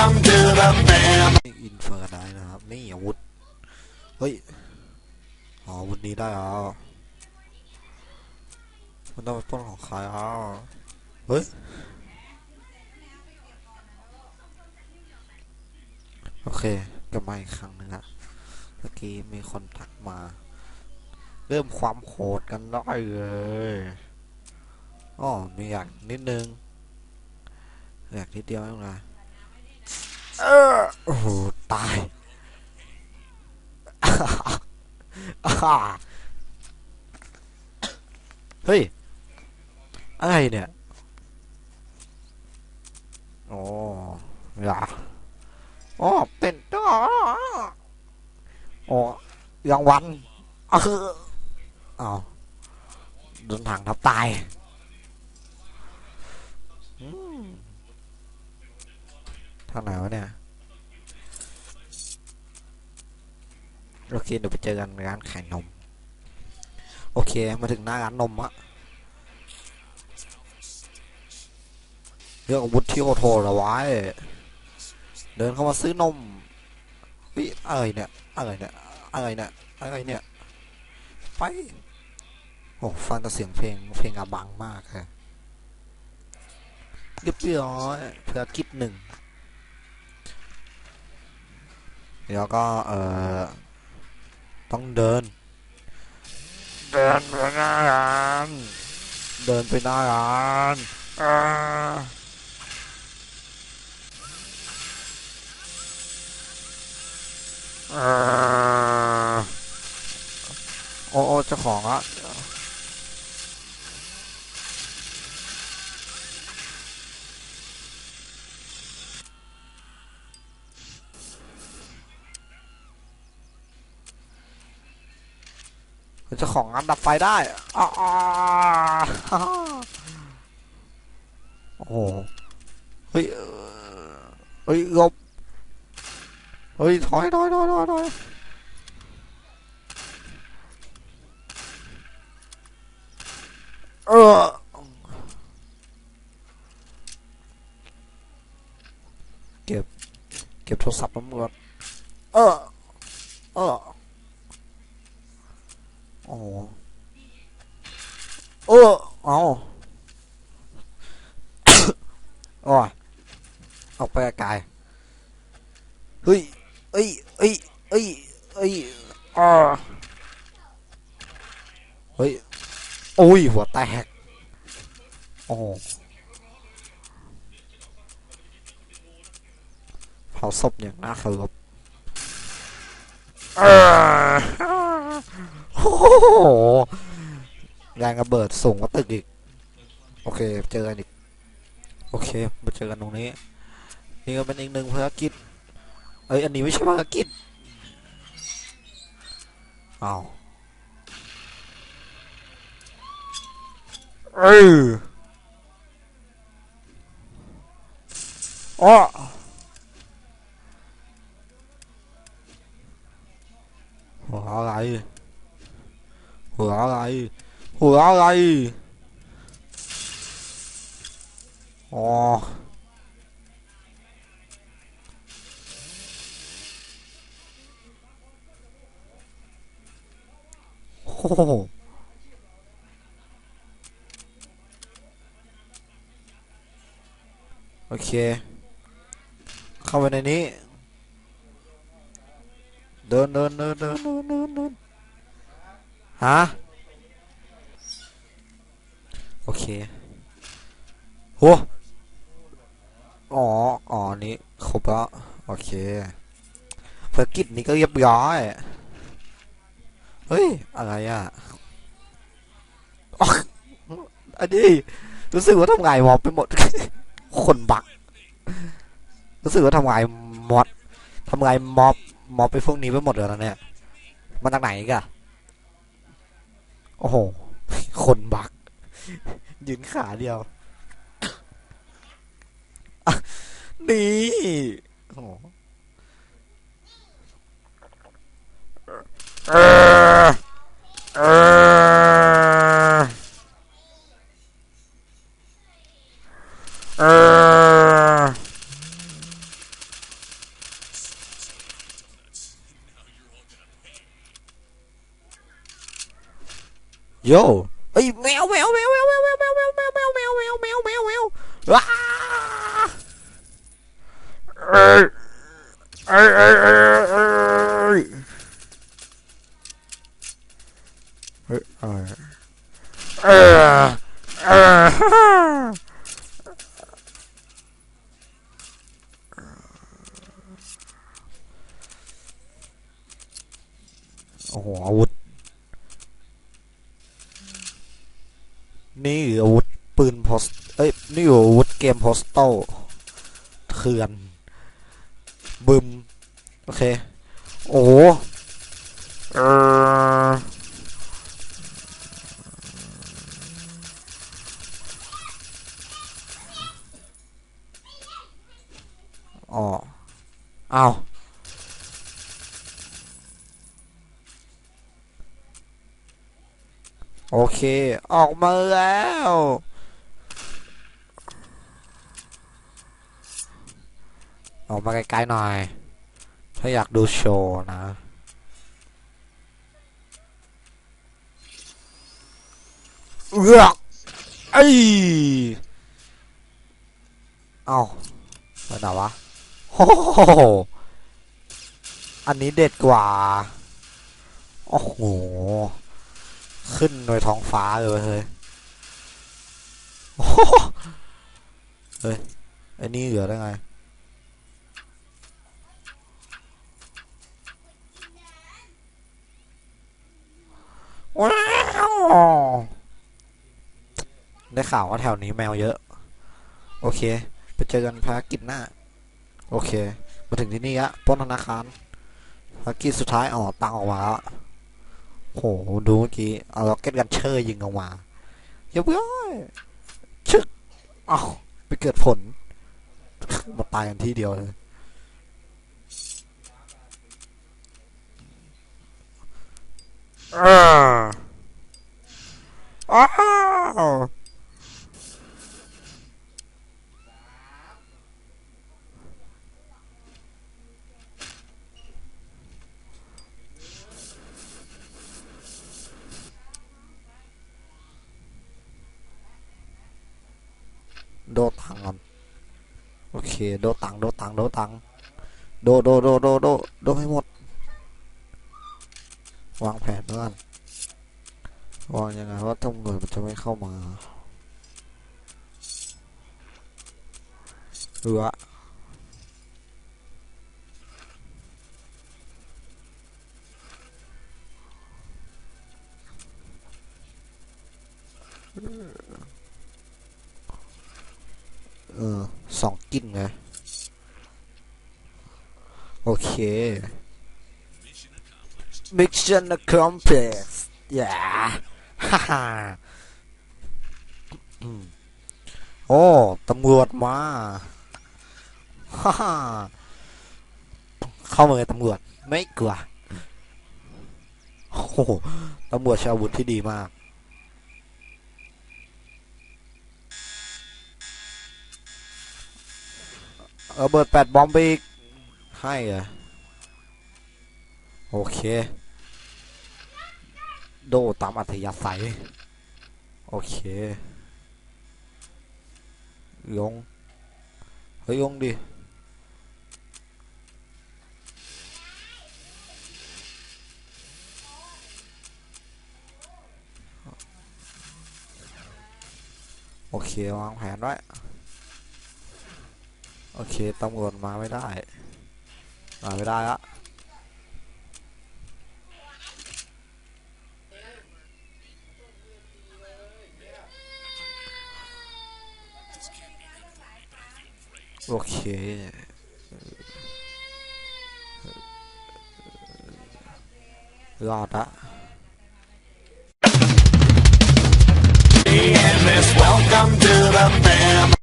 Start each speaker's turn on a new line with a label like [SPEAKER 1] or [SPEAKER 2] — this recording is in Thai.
[SPEAKER 1] come to the family.
[SPEAKER 2] อินเฟอร์ได้นะครับ นี่อาวุธ เฮ้ย อ๋ออาวุธนี้ได้แล้วมันต้องเป็นปล้นของใครอะเฮ้ยโอเคกลับมาอีกครั้งนึงอะเมื่อกี้มีคนทักมา เริ่มความโหดกันได้เลยอ๋อมีอยากนิดนึงอยากนิดเดียวเองนะ โอ้โหตายอ่าเฮ้ย อะไรเนี่ยโอ้ยาอ๋อเป็นต้อโอ้ยังวันเออเอาโดนถังทับตายทางไหนวะเนี่ย โอเคเดี๋ยวไปเจอกันร้านขายนม โอเคมาถึงหน้าร้านนมอะเลือกอาวุธที่โอโทระไว้เดินเข้ามาซื้อนมวิอะไรเนี่ยอะไรเนี่ยอะไรเนี่ยอะไรเนี่ยไปโอ้ฟังแต่เสียงเพลงเพลงอาบังมากเลยเรียบร้อยเพื่อกิจหนึ่งแล้วก็เออ ต้องเดิน เดินไปหน้าร้านเดินไปหน้าร้านอ่าอ่าโอ้โอ้เจ้าของอะ เจ้าของร้านดับไฟได้อ่าอ่าฮ่าฮ่าโอ้โหเฮ้ยเอ่อเฮ้ยหลบเฮ้ยถอยถอยถอยถอยถอยเออเก็บ เก็บโทรศัพท์ตำรวจเออเออ โอ้โหเออเอาโอ้ออกไปไกลเฮ้ยเอ้ยเอ้ยเอ้ยเอ้ยอ่าเฮ้ยโอ้ยหัวแตกโอ้โหเผาศพอย่างน่าเคารพอ่า โอ้โหแรงระเบิดสูงกว่าตึกอีก โอเค เจอกันอีก โอเค มาเจอกันตรงนี้ นี่ก็เป็นอีกหนึ่งภารกิจ เอ้ย อันนี้ไม่ใช่ภารกิจอ้าวเอออ้อหัวอะไร หัวอะไร หัวอะไร อ๋อ โอ้โหโอเค เข้าไปในนี้ เดินเดินเดินเดินเดินเดินเดิน ฮะ โอเคโหอ๋อ อ๋อ นี่ครบแล้ว โอเคภารกิจนี้ก็เรียบร้อย เฮ้ย อะไรอะอ๊อกอันนี้รู้สึกว่าทำไงมอบไปหมด คนบัก รู้สึกว่าทำไงมอดทำไงมอบมอบไปพวกนี้ไปหมดเลยนะเนี่ยมาจากไหนกัน โอ้โห คนบัก ยืนขาเดียว นี่โอ้โหเออเออเออ โย่เอ้ยแมวแมวแมวแมวแมวแมวแมว มโพสโต้เถื่อน บึม โอเค โอ้โหเอออ๋ออ้าโอเค ออกมาแล้ว ออกมาไกลๆหน่อย ถ้าอยากดูโชว์นะเอือกไอ้ยเอาไปไหนวะโอ้โหอันนี้เด็ดกว่า โอ้โห ขึ้นโดยท้องฟ้าเลยเว้ยเฮ้ยโอ้โหเฮ้ยอ้นี่เหลือได้ไง ว้าว ได้ข่าวว่าแถวนี้แมวเยอะ โอเค ไปเจอกันภารกิจหน้า โอเค มาถึงที่นี่ละป้นธนาคารภารกิจสุดท้ายอ๋อตังออกมาแล้วโหดูเมื่อกี้เอาล็อกเก็ตกันเชอร์ยิงออกมาเรียบร้อยชึกอ้าวไปเกิดผลมาตายกันที่เดียวเลยอ่าอ้าว kìa đô tăng đô tăng đô tăng đô đô đô đô đô đô mấy một. Quang phèn luôn Wow, nhà này có thông người một trăm hay không mà. Ừ ạ. Ừ. สองกินนะ โอเค Mission accomplished yeah ฮ่าฮ่าโอ้ ตำรวจมา ฮ่าฮ่าเข้ามาเลยตำรวจ ไม่กลัวโอ้ตำรวจชาวบุตรที่ดีมาก ออเบิดแปดบอมไปอีกให้เหรอโอเค โดตามอัธยาศัย โอเค ลง เฮ้ยลงดิโอเควางแผนไว้ โอเค ตำรวจมาไม่ได้ มาไม่ได้ละโอเครอดละ
[SPEAKER 1] Welcome to the family.